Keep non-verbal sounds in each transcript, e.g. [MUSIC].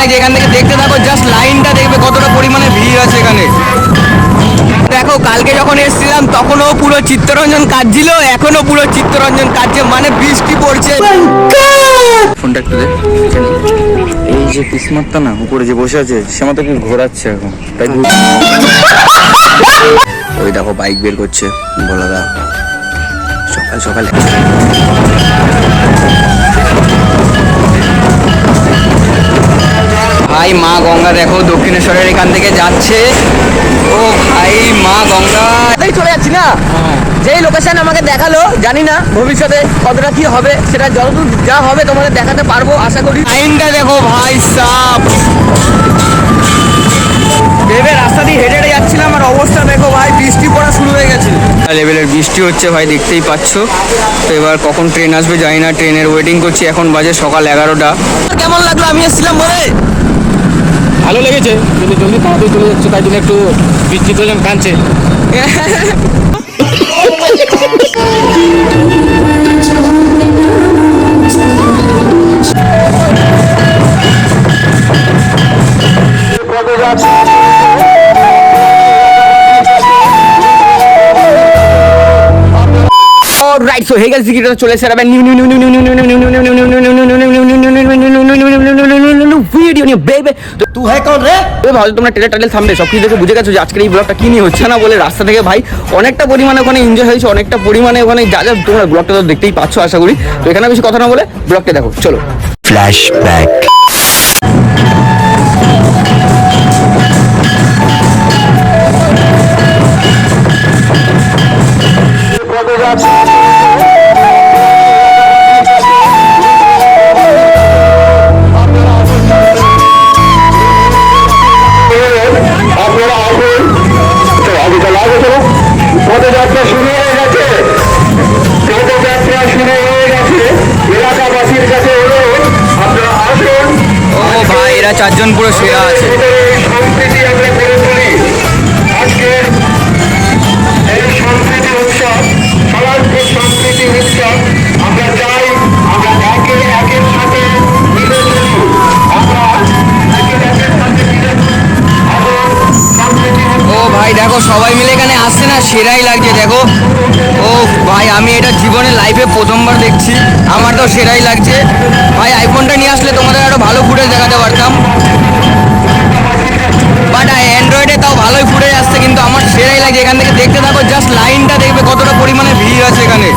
লাগছে এখান থেকে দেখতে থাকো জাস্ট লাইনটা দেখবে কতটা পরিমাণে ভিড় আছে এখানে। দেখো, কালকে যখন এসেছিলাম, তখনও পুরো চিত্তরঞ্জন কাটছিল এখনও পুরো চিত্তরঞ্জন কাটছে মানে বৃষ্টি পড়ছে। ফোনটা একটু এই যে কিসমতটা না, উপরে যে বসে আছে, সে মতো কি ঘোরাচ্ছে এখন, তাই ওই দেখো, বাইক বের করছে বলা দা সকাল সকালে ভাই মা গঙ্গা দেখো দক্ষিণেশ্বরের এখান থেকে যাচ্ছে। ও ভাই মা গঙ্গা। তাই চলে যাচ্ছি না? যেই লোকেশন আমাকে দেখাল জানি না ভবিষ্যতে কতটা কি হবে সেটা যতদূর যা হবে তোমাদের দেখাতে পারব আশা করি। লাইনটা দেখো ভাই সাপ। ভেবে রাস্তা দিয়ে হেঁটে হেঁটে যাচ্ছিলাম আর অবস্থা দেখো ভাই বৃষ্টি পড়া শুরু হয়ে গেছে। লেভেলের বৃষ্টি হচ্ছে ভাই দেখতেই পাচ্ছ। তো এবার কখন ট্রেন আসবে জানি না ট্রেনের ওয়েটিং করছি এখন বাজে সকাল এগারোটা। কেমন লাগল? আমি এসেছিলাম বলে। ভালো লেগেছে কিন্তু জলদি তাড়াতাড়ি চলে যাচ্ছে তাই জন্য একটু তো কাঁদছে রাইট সো হেগেল সিকিটা চলে এসে যাবে new new new new new new new new new new new new new new video নিয়ে বেবে তো তুই হ্যাঁ কোন রে। ওই ভাই তোমরা ট্রেলার টাইটেল সামনে সব কিছু দেখে বুঝে গেছো যে আজকের এই ব্লগটা কি নিয়ে হচ্ছে না বলে রাস্তা থেকে ভাই অনেকটা পরিমাণে ওখানে এনজয় হয়েছে অনেকটা পরিমাণে ওখানে যা যা তোমরা ব্লগটা তো দেখতেই পাচ্ছ আশা করি। তো এখানে বেশি কথা না বলে ব্লগটা দেখো চলো। ফ্ল্যাশব্যাক Thank চারজন পুরো সেরা আছে। সেরাই লাগছে, দেখো। ও ভাই, আমি এটা জীবনে লাইফে প্রথমবার দেখছি। আমার তো সেরাই লাগছে। ভাই আইফোনটা নিয়ে আসলে তোমাদের আরও ভালো ফুটেজ দেখাতে পারতাম। বাট অ্যান্ড্রয়েডে তাও ভালোই ফুটেজ আসছে, কিন্তু আমার সেরাই লাগছে। এখান থেকে দেখতে থাকো জাস্ট লাইনটা দেখবে কতটা পরিমাণে ভিড় আছে এখানে।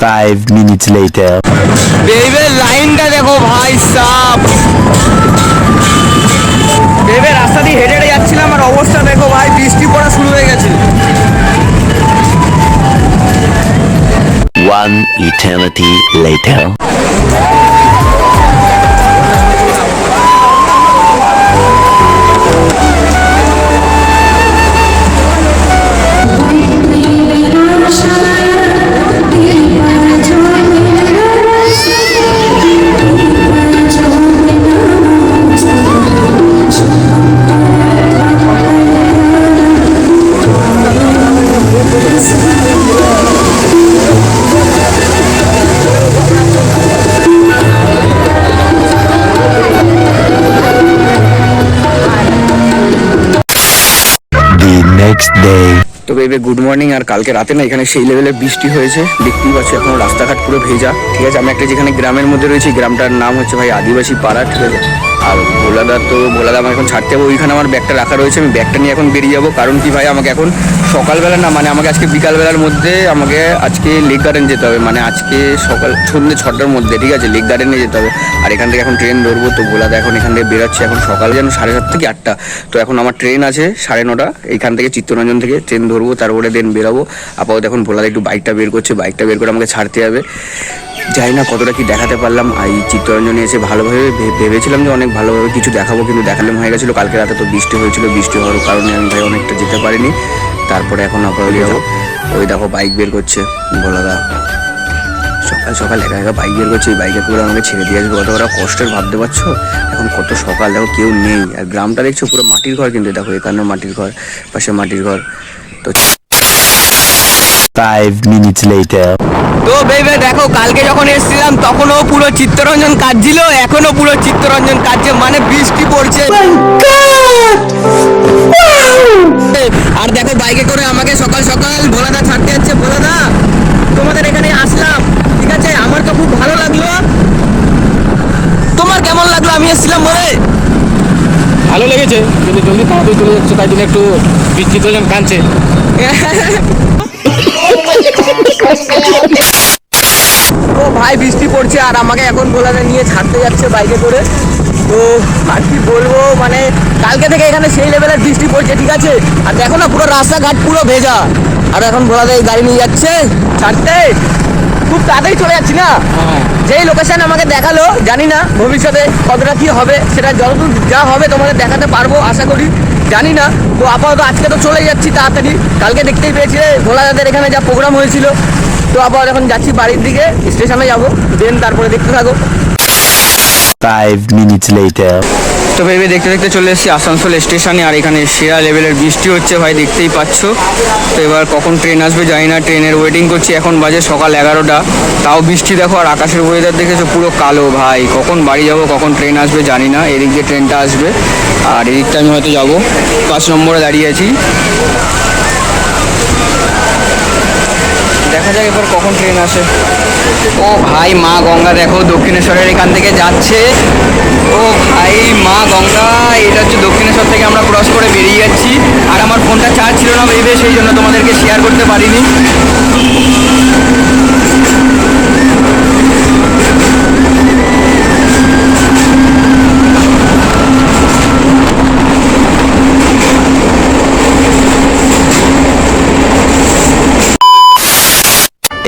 Five minutes later. বেবে লাইনটা দেখো ভাই সাপ বেবে রাস্তা দিয়ে হেঁটে হেঁটে যাচ্ছিলাম আর অবস্থা দেখো ভাই বৃষ্টি পড়া শুরু হয়ে গেছে One eternity later. Next day. তো বেবে গুড মর্নিং আর কালকে রাতে না এখানে সেই লেভেলের বৃষ্টি হয়েছে। দেখতেই পাচ্ছি এখন রাস্তাঘাট পুরো ভেজা। ঠিক আছে, আমি একটা যেখানে গ্রামের মধ্যে রয়েছি, গ্রামটার নাম হচ্ছে ভাই আদিবাসী পাড়া, ঠিক আছে। আর ভোলাদা তো, ভোলাদা আমার এখন ছাড়তে হবে ওইখানে আমার ব্যাগটা রাখা রয়েছে, আমি ব্যাগটা নিয়ে এখন বেরিয়ে যাব। কারণ কি ভাই, আমাকে এখন সকালবেলা না মানে আমাকে আজকে বিকালবেলার মধ্যে আমাকে আজকে লেক গার্ডেন যেতে হবে। মানে আজকে সকাল, সন্ধ্যে ছটার মধ্যে, ঠিক আছে? লেক গার্ডেনে যেতে হবে। আর এখান থেকে এখন ট্রেন ধরবো, তো ভোলাদা এখন এখান থেকে বেরোচ্ছে। এখন সকাল যেন সাড়ে সাত থেকে আটটা। তো এখন আমার ট্রেন আছে সাড়ে নটা। এইখান থেকে চিত্তরঞ্জন থেকে ট্রেন ধরবো, তারপরে দেন বেরাবো। আপাতত এখন ভোলাদা একটু বাইকটা বের করছে। বাইকটা বের করে আমাকে ছাড়তে হবে। জানি না কতটা কি দেখাতে পারলাম। এই চিত্তরঞ্জনে এসে ভালোভাবে ভেবেছিলাম যে অনেক ভালোভাবে কিছু দেখাবো, কিন্তু দেখালাম হয়ে গেছিল। কালকে রাতে তো বৃষ্টি হয়েছিল। বৃষ্টি হওয়ার কারণে আমি ভাই অনেকটা যেতে পারিনি। তারপরে এখন আপাতত যাব। ওই দেখো বাইক বের করছে। ভোলাদা সকাল সকাল একা একা বাইক বের করছে ওই বাইকে পুরো আমাকে ছেড়ে দিয়ে আসবে। কত ওরা কষ্টের, ভাবতে পারছ? এখন কত সকাল, দেখো কেউ নেই। আর গ্রামটা দেখছ পুরো মাটির ঘর কিন্তু, দেখো এখানেও মাটির ঘর, পাশে মাটির ঘর। তো Five minutes later. তো বেবে দেখো কালকে যখন এসেছিলাম তখনও পুরো চিত্তরঞ্জন কাটছিল এখনও পুরো চিত্তরঞ্জন কাটছে মানে বৃষ্টি পড়ছে। আর দেখো বাইকে করে আমাকে সকাল সকাল ভোলাদা ছাড়তে যাচ্ছে। ভোলাদা তোমাদের এখানে আসলাম ঠিক আছে? আমার তো খুব ভালো লাগল। তোমার কেমন লাগল? আমি এসেছিলাম বলে। ভালো লেগেছে কিন্তু জলদি তাড়াতাড়ি চলে যাচ্ছে তাই জন্য একটু হলাম কাঁদছে। [LAUGHS] তো ভাই, বৃষ্টি পড়ছে আর আমাকে এখন গোলাতে নিয়ে ছাড়তে যাচ্ছে বাইকে করে। তো আর কি বলব মানে কালকে থেকে এখানে সেই লেভেলের বৃষ্টি পড়ছে, ঠিক আছে? আর দেখো না, পুরো রাস্তাঘাট পুরো ভেজা। আর এখন ভোলাদা গাড়ি নিয়ে যাচ্ছে ছাড়তে। খুব তাড়াতাড়ি চলে যাচ্ছি না? যেই লোকেশন আমাকে দেখাল, জানি না ভবিষ্যতে কতটা কি হবে, সেটা যতদূর যা হবে তোমাদের দেখাতে পারব, আশা করি, জানি না। তো আপাতত আজকে তো চলে যাচ্ছি তাড়াতাড়ি। কালকে দেখতেই পেয়েছি ভোলা যাদের এখানে যা প্রোগ্রাম হয়েছিল। তো আবার এখন যাচ্ছি বাড়ির দিকে স্টেশনে যাব দেন তারপরে দেখতে থাকো। Five minutes later. তো ভেবে দেখতে দেখতে চলে এসেছি আসানসোল স্টেশনে, আর এখানে সেরা লেভেলের বৃষ্টি হচ্ছে ভাই, দেখতেই পাচ্ছ। তো এবার কখন ট্রেন আসবে জানি না, ট্রেনের ওয়েটিং করছি, এখন বাজে সকাল এগারোটা। তাও বৃষ্টি দেখো, আর আকাশের ওয়েদার দেখেছ, পুরো কালো ভাই। কখন বাড়ি যাব, কখন ট্রেন আসবে জানি না, এদিক দিয়ে ট্রেনটা আসবে। আর এদিকটা আমি হয়তো যাব। পাঁচ নম্বরে দাঁড়িয়ে আছি। দেখা যাক এবার কখন ট্রেন আসে। ও ভাই, মা গঙ্গা দেখো, দক্ষিণেশ্বরের এখান থেকে যাচ্ছে। ও ভাই, মা গঙ্গা, এটা হচ্ছে দক্ষিণেশ্বর থেকে আমরা ক্রস করে বেরিয়ে যাচ্ছি। আর আমার ফোনটা চার্জ ছিল না, ভেবে সেই জন্য তোমাদেরকে শেয়ার করতে পারিনি।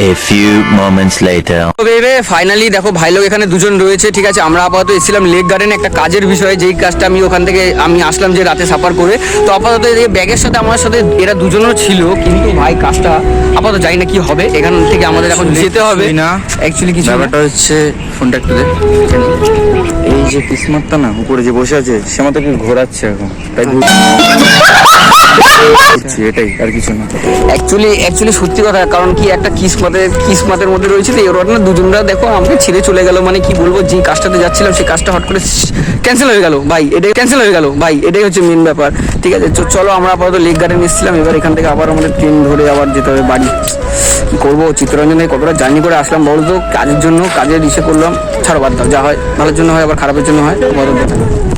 A few moments later. তো ভেবে ফাইনালি দেখো ভাই লোক এখানে দুজন রয়েছে ঠিক আছে আমরা আপাতত এসেছিলাম লেক গার্ডেনে একটা কাজের বিষয়ে যেই কাজটা আমি ওখান থেকে আমি আসলাম যে রাতে সাফার করে তো আপাতত এই ব্যাগের সাথে আমার সাথে এরা দুজনও ছিল কিন্তু ভাই কাজটা আপাতত জানি না কি হবে এখান থেকে আমাদের এখন যেতে হবে না। অ্যাকচুয়ালি কিছু। ব্যাপারটা হচ্ছে ফোনটা একটু দে এই যে কিসমতটা না উপরে যে বসে আছে সে আমাদেরকে ঘোরাচ্ছে এখন তাই ঘুরছি, এটাই আর কিছু না। অ্যাকচুয়ালি অ্যাকচুয়ালি সত্যি কথা কারণ কি একটা কিসমাতের কিসমাতের মধ্যে রয়েছে তো ওরা না দুজনরা দেখো আমাকে ছেড়ে চলে গেল মানে কি বলব যে কাজটাতে যাচ্ছিলাম সেই কাজটা হট করে ক্যান্সেল হয়ে গেল ভাই এটাই ক্যান্সেল হয়ে গেল ভাই এটাই হচ্ছে মেন ব্যাপার ঠিক আছে? চলো আমরা আপাতত লেক গার্ডেন এসেছিলাম এবার এখান থেকে আবার আমাদের ট্রেন ধরে আবার যেতে হবে বাড়ি। কি করব চিত্তরঞ্জনে কতটা জার্নি করে আসলাম বলো তো কাজের জন্য কাজের ইসে করলাম ছাড়ো বাদ দাও যা হয় ভালোর জন্য হয় আবার খারাপের জন্য হয় বলো তো।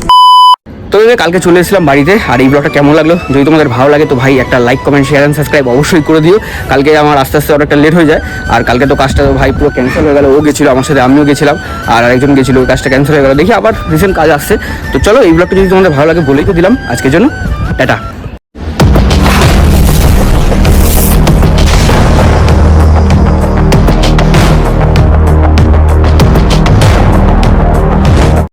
তো কালকে চলে এসেছিলাম বাড়িতে। আর এই ব্লগটা কেমন লাগল? যদি তোমাদের ভালো লাগে তো ভাই একটা like comment share and subscribe অবশ্যই করে দিও। কালকে আমার আস্তে আস্তে অনেকটা লেট হয়ে যায়। আর কালকে তো কাজটা ভাই পুরো ক্যান্সেল হয়ে গেলো। ও গেছিল আমার সাথে, আমিও গেছিলাম। আর আরেকজন গেছিল, ওই কাজটা ক্যান্সেল হয়ে গেলো। দেখি আবার রিসেন্ট কাজ আসছে। তো চলো এই ব্লগটা যদি তোমাদের ভালো লাগে বলেই তো দিলাম। আজকের জন্য টাটা।